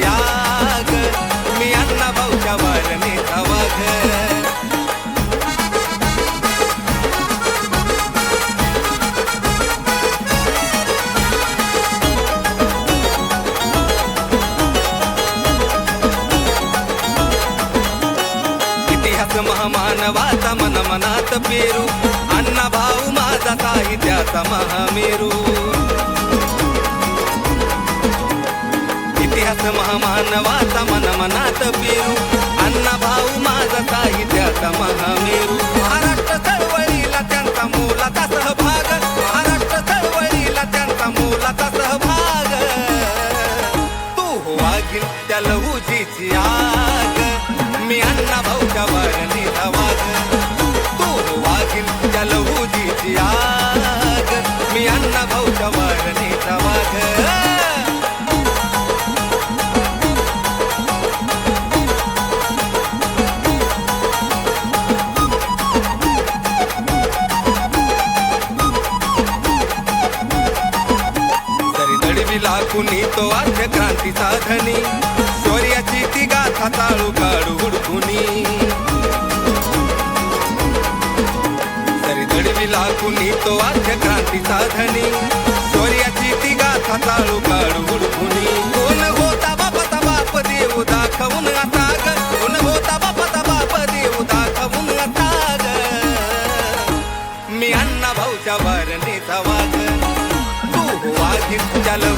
याग मी अण्णा भाऊच्या वारणीचा वाघ इतिहास महामानवाचा मन मनात पेरू. अण्णा भाऊ माझा साहित्याचा महामेरू. इतिहास महामानवाचा मन मनात पेरू. अण्णा भाऊ माझा साहित्याचा महामेरू. महाराष्ट्र चळवळीला त्यांचा मोलाचा सहभाग. महाराष्ट्र चळवळीला त्यांचा मोलाचा सहभाग. तू हो आगी त्या लहुजीची आग. मी अण्णा भाऊच्या वारणीचा वाग. तू हो आगी त्या लहुजीची आग. मी अण्णा भाऊच्या वारणीचा वाग. दडवी कुणी तो आद्य क्रांती साधनी शौर्याची ती गाथा चाळू काढू हुडकुनी. तरी दडविला कुणी तो आद्य क्रांती साधनी शौर्याची ती गाथा चाळू काढू हुडकुनी. कोण होता बापाचा बाप देऊ दाखवून आता ग कोण होता बापाचा बाप देऊ दाखवून आता ग मी अण्णा भाऊच्या वारणीचा वाघ. तू हो वाघीन त्या लहुजीची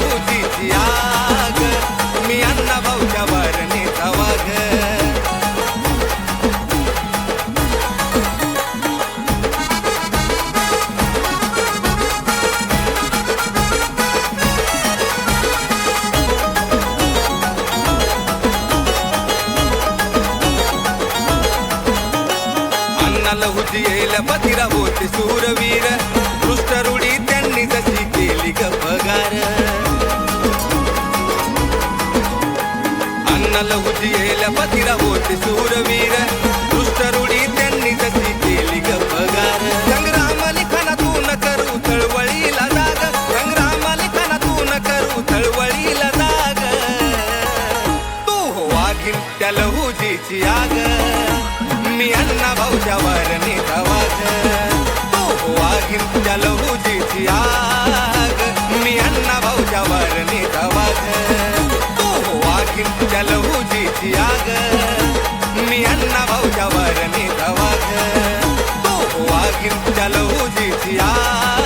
अण्णा होती येईल पतिरा होते सूरवीर. दृष्ट रूढी त्यांनी जशी केली गपगार पगार होती येईल येल पतिरा होते सूरवीर. दृष्ट रूढी त्यांनी जशी केली गपगार संग्राम लिखाणातून करू चळवळीला जाग. संग्राम लिखाणातून करू चळवळीला जाग. तू हो वाघीन त्या लहुजीची आग. पावसावर नेतावाग तो वाघीन तुझ्या लहूजीची आग. मी अण्णा भाऊच्यावर नेतावाग तो वाघीन तुझ्या लहूजीची आग. मी अण्णा भाऊच्यावर नेतावाग तो वाघीन तुझ्या लहूजीची आग.